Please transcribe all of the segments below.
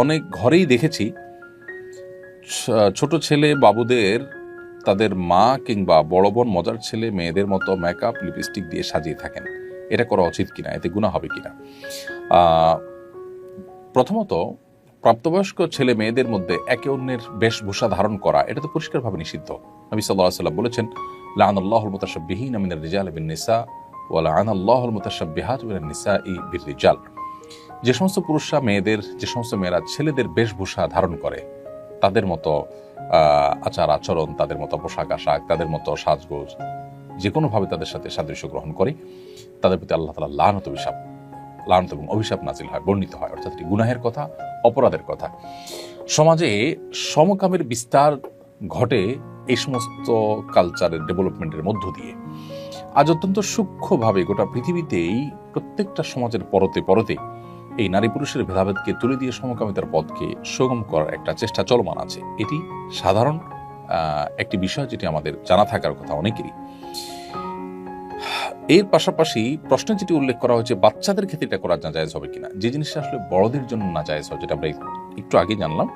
অনেক ঘরেই দেখেছি ছোট ছেলে বাবুদের, তাদের মা কিংবা বড় বোন, মজার ছেলে মেয়েদের মতো মেকআপ লিপস্টিক দিয়ে সাজিয়ে থাকেন। এটা করা উচিত কিনা, এতে গুণা হবে কিনা? প্রথমত প্রাপ্তবয়স্ক ছেলে মেয়েদের মধ্যে একে অন্যের বেশভূষা ধারণ করা, এটা তো পরিষ্কারভাবে নিষিদ্ধ। নবী সাল্লাহ সাল্লাম বলেছেন লান আল্লাহুল মুতাশাব্বিহিন মিনার রিজাল বিন নিসা ওয়া লান আল্লাহুল মুতাশাব্বিহাত মিনান নিসাই বির রিজাল। যে সমস্ত পুরুষরা, মেয়েদের, যে সমস্ত মেয়েরা, ছেলেদের বেশভূষা ধারণ করে, তাদের মতো আচার আচরণ, তাদের মতো পোশাক আশাক, তাদের মতো সাজগোজ, যে কোনোভাবে তাদের সাথে সাদৃশ্য গ্রহণ করে, তাদের প্রতি আল্লাহ তালা লানত অভিশাপ, লানত এবং অভিশাপ নাজিল হয়, বর্ণিত হয়। অর্থাৎ এটি গুনাহের কথা, অপরাধের কথা। সমাজে সমকামের বিস্তার ঘটে এই সমস্ত কালচারের ডেভেলপমেন্টের মধ্য দিয়ে। আজ অত্যন্ত সূক্ষ্মভাবে গোটা পৃথিবীতেই প্রত্যেকটা সমাজের পরতে পরতে এই নারী পুরুষের ভেদাভেদকে তুলে দিয়ে সমকামিতার পথকে সুগম করার একটা চেষ্টা চলমান আছে। এটি সাধারণ একটি বিষয় যেটি আমাদের জানা থাকার কথা অনেকেরই। এর পাশাপাশি প্রশ্নে যেটি উল্লেখ করা হয়েছে, বাচ্চাদের ক্ষেত্রে এটা করা না জায়েজ হবে কিনা? যে জিনিসটা আসলে বড়দের জন্য না জায়েজ হয়, যেটা আমরা একটু আগে জানলাম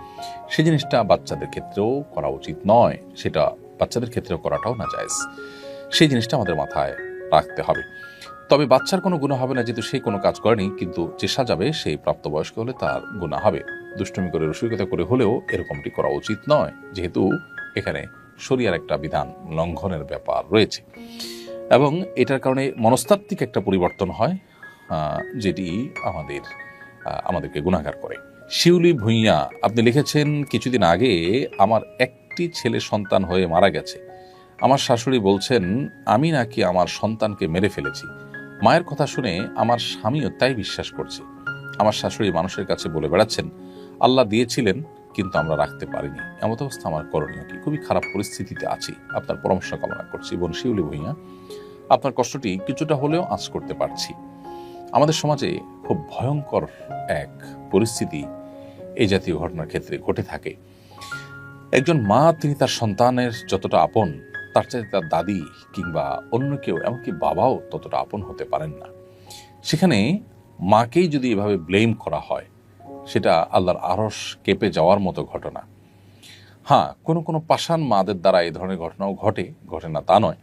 সেই জিনিসটা বাচ্চাদের ক্ষেত্রেও করা উচিত নয়। সেটা বাচ্চাদের ক্ষেত্রেও করাটাও না জায়েজ সেই জিনিসটা আমাদের মাথায় রাখতে হবে। তবে বাচ্চার কোনো গুণা হবে না, যেহেতু সে কোনো কাজ করেনি, কিন্তু যে সাজাবে, সেই প্রাপ্তবয়স্ক হলে তার গুণা হবে। দুষ্টমি করে, রসিকতা করে হলেও এরকমটি করা উচিত নয়, যেহেতু এখানে শরিয়ার একটা বিধান লঙ্ঘনের ব্যাপার রয়েছে। এবং এটার কারণে মনস্তাত্ত্বিক একটা পরিবর্তন হয় যেটি আমাদের আমাদেরকে গুণাগার করে। শিউলি ভুঁইয়া, আপনি লিখেছেন, কিছুদিন আগে আমার একটি ছেলে সন্তান হয়ে মারা গেছে। আমার শাশুড়ি বলছেন, আমি নাকি আমার সন্তানকে মেরে ফেলেছি। মায়ের কথা শুনে আমার স্বামীও তাই বিশ্বাস করছে। আমার শাশুড়ি মানুষের কাছে বলে বেড়াচ্ছেন, আল্লাহ দিয়েছিলেন, কিন্তু আমরা রাখতে পারিনি। এমত অবস্থা আমার করণীয় কি? খুবই খারাপ পরিস্থিতিতে আছি। আপনার পরামর্শ কামনা করছি। বোন শিউলি ভুঁইয়া, আপনার কষ্টটি কিছুটা হলেও আঁচ করতে পারছি। আমাদের সমাজে খুব ভয়ঙ্কর এক পরিস্থিতি এই জাতীয় ঘটনার ক্ষেত্রে ঘটে থাকে। একজন মা, তিনি তার সন্তানের যতটা আপন তার চাইতে তার দাদি কিংবা অন্য কেউ, এমনকি বাবাও ততটা আপন হতে পারেন না। সেখানে মাকেই যদি এভাবে ব্লেম করা হয়, সেটা আল্লাহর আরস কেঁপে যাওয়ার মতো ঘটনা। হ্যাঁ কোনো কোনো পাষাণ মাদের দ্বারা এই ধরনের ঘটনাও ঘটে ঘটে না তা নয়।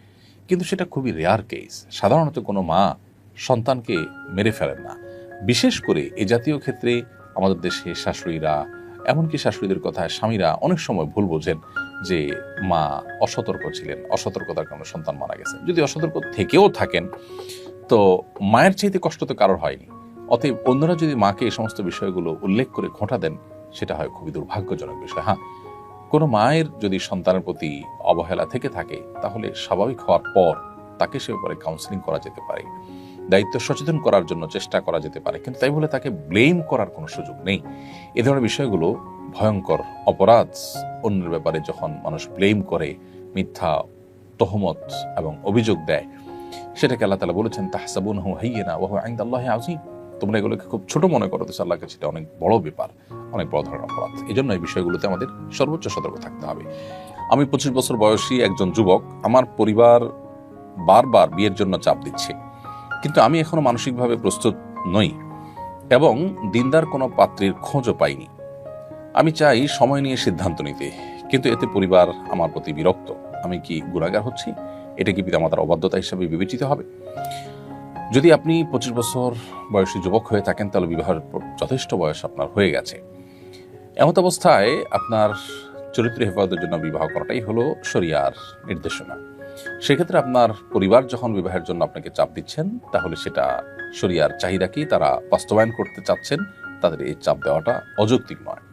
কিন্তু সেটা খুবই রেয়ার কেস সাধারণত কোনো মা সন্তানকে মেরে ফেলেন না। বিশেষ করে এ জাতীয় ক্ষেত্রে আমাদের দেশে শাশুড়িরা এমনকি শাশুড়িদের কথায় স্বামীরা অনেক সময় ভুল বোঝেন যে মা অসতর্ক ছিলেন, অসতর্কতার কারণে সন্তান মারা গেছে। যদি অসতর্ক থেকেও থাকেন, তো মায়ের চাইতে কষ্ট তো কারোর হয়নি। অতএব অন্যরা যদি মাকে এই সমস্ত বিষয়গুলো উল্লেখ করে খোঁটা দেন, সেটা হয় খুবই দুর্ভাগ্যজনক বিষয়। হ্যাঁ কোনো মায়ের যদি সন্তানের প্রতি অবহেলা থেকে থাকে, তাহলে স্বাভাবিক হওয়ার পর তাকে সে ব্যাপারে কাউন্সিলিং করা যেতে পারে। দায়িত্ব সচেতন করার জন্য চেষ্টা করা যেতে পারে। কিন্তু তাই বলে তাকে ব্লেম করার কোনো সুযোগ নেই। এ ধরনের বিষয়গুলো ভয়ঙ্কর অপরাধ অন্যের ব্যাপারে যখন মানুষ ব্লেম করে, মিথ্যা তহমত এবং অভিযোগ দেয়, সেটাকে আল্লাহ তালা বলেছেন তাহসাবুন হু হাইয়ে না ওহ আইন্দ তোমরা এগুলোকে খুব ছোট মনে করো তো আল্লাহ কাছে এটা অনেক বড় ব্যাপার, অনেক বড় ধরনের অপরাধ। এই জন্য এই বিষয়গুলোতে আমাদের সর্বোচ্চ সতর্ক থাকতে হবে। আমি পঁচিশ বছর বয়সী একজন যুবক, আমার পরিবার বারবার বিয়ের জন্য চাপ দিচ্ছে। কিন্তু আমি এখনও মানসিকভাবে প্রস্তুত নই এবং দিনদার কোনো পাত্রীর খোঁজও পাইনি। আমি চাই সময় নিয়ে সিদ্ধান্ত নিতে, কিন্তু এতে পরিবার আমার প্রতি বিরক্ত। আমি কি গুণাগার হচ্ছি? এটা কি পিতামাতার অবাধ্যতা হিসাবে বিবেচিত হবে? যদি আপনি পঁচিশ বছর বয়সী যুবক হয়ে থাকেন, তাহলে বিবাহের যথেষ্ট বয়স আপনার হয়ে গেছে। এমত অবস্থায় আপনার চরিত্র হেফাজতের জন্য বিবাহ করাটাই হলো শরিয়ার নির্দেশনা। সেক্ষেত্রে আপনার পরিবার যখন বিবাহের জন্য আপনাকে চাপ দিচ্ছেন, তাহলে সেটা শরিয়ার চাহিদা কি? তারা বাস্তবায়ন করতে চাচ্ছেন, তাদের এই চাপ দেওয়াটা অযৌক্তিক নয়।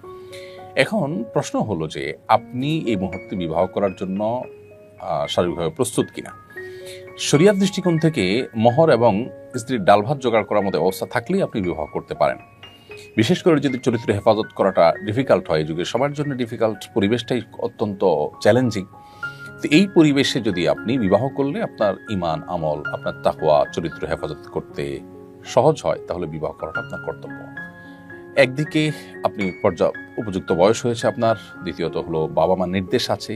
এখন প্রশ্ন হলো যে, আপনি এই মুহূর্তে বিবাহ করার জন্য শারীরিকভাবে প্রস্তুত কিনা? শরিয়ার দৃষ্টিকোণ থেকে মহর এবং স্ত্রীর ডাল ভাত জোগাড় করার মতো অবস্থা থাকলেই আপনি বিবাহ করতে পারেন। বিশেষ করে যদি চরিত্র হেফাজত করাটা ডিফিকাল্ট হয় যুগে সবার জন্য ডিফিকাল্ট পরিবেশটাই অত্যন্ত চ্যালেঞ্জিং তো এই পরিবেশে যদি আপনি বিবাহ করলে আপনার ইমান আমল, আপনার তাকওয়া, চরিত্র হেফাজত করতে সহজ হয়, তাহলে বিবাহ করাটা আপনার কর্তব্য। একদিকে আপনি পর্যাপ্ত উপযুক্ত বয়স হয়েছে আপনার, দ্বিতীয়ত হলো বাবা মার নির্দেশ আছে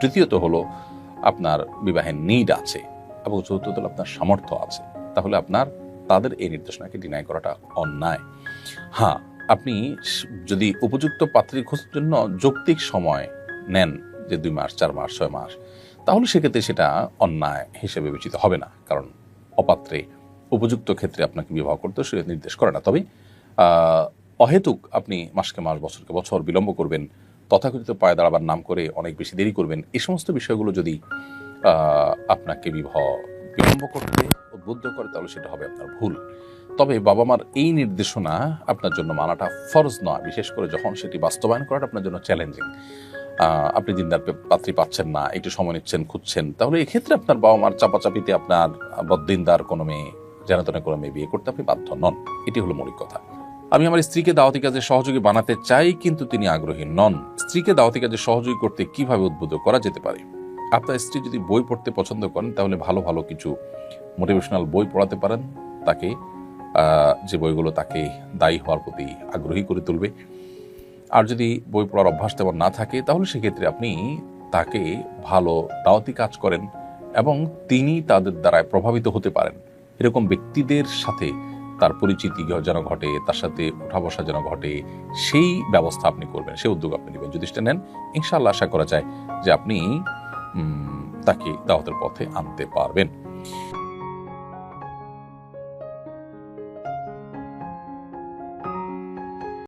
তৃতীয়ত হলো আপনার বিবাহের নিড আছে, এবং চতুর্থ হলো আপনার সামর্থ্য আছে। তাহলে আপনার, তাদের এই নির্দেশনাকে ডিনাই করাটা অন্যায়। হ্যাঁ আপনি যদি উপযুক্ত পাত্রী খোঁজার জন্য যৌক্তিক সময় নেন যে দুই মাস, চার মাস, ছয় মাস, তাহলে সেক্ষেত্রে সেটা অন্যায় হিসেবে বিবেচিত হবে না। কারণ অপাত্রে উপযুক্ত ক্ষেত্রে আপনাকে বিবাহ করতে সে নির্দেশ করে না। তবে অহেতুক আপনি মাসকে মাস, বছরকে বছর বিলম্ব করবেন, তথাকথিত পায়ে দাঁড়াবার নাম করে অনেক বেশি দেরি করবেন এই সমস্ত বিষয়গুলো যদি আপনাকে বিবাহ বিলম্ব করতে উদ্বুদ্ধ করে, তাহলে সেটা হবে আপনার ভুল। তবে বাবা মার এই নির্দেশনা আপনার জন্য মানাটা ফরজ নয়, বিশেষ করে যখন সেটি বাস্তবায়ন করাটা আপনার জন্য চ্যালেঞ্জিং আপনি দিনদার পে- পাত্রী পাচ্ছেন না, একটু সময় নিচ্ছেন, খুঁজছেন, তাহলে এক্ষেত্রে আপনার বাবা মার চাপাচাপিতে আপনার বদ্দিনদার কোনো মেয়ে যেন তেন কোনো মেয়ে বিয়ে করতে আপনি বাধ্য নন। এটি হলো মৌলিক কথা। আমি আমার স্ত্রীকে দাওয়াতি কাজে সহযোগী বানাতে চাই, কিন্তু তিনি আগ্রহী নন। স্ত্রীকে দাওয়াতি কাজে সহযোগী করতে কীভাবে উদ্বুদ্ধ করা যেতে পারে? আপনার স্ত্রী যদি বই পড়তে পছন্দ করেন, তাহলে ভালো ভালো কিছু মোটিভেশনাল বই পড়াতে পারেন। তাকে যে বইগুলো তাকে দায়ী হওয়ার প্রতি আগ্রহী করে তুলবে। আর যদি বই পড়ার অভ্যাস তেমন না থাকে, তাহলে সেক্ষেত্রে আপনি তাকে ভালো দাওয়াতি কাজ করেন এবং তিনি তাদের দ্বারায় প্রভাবিত হতে পারেন। এরকম ব্যক্তিদের সাথে তার পরিচিতি যেন ঘটে, তার সাথে উঠা বসা যেন ঘটে, সেই ব্যবস্থা আপনি করবেন, সেই উদ্যোগ আপনি নেবেন। যদি সেটা নেন ইনশাল্লাহ আশা করা যায় যে আপনি তাকে দাওয়াতের পথে আনতে পারবেন।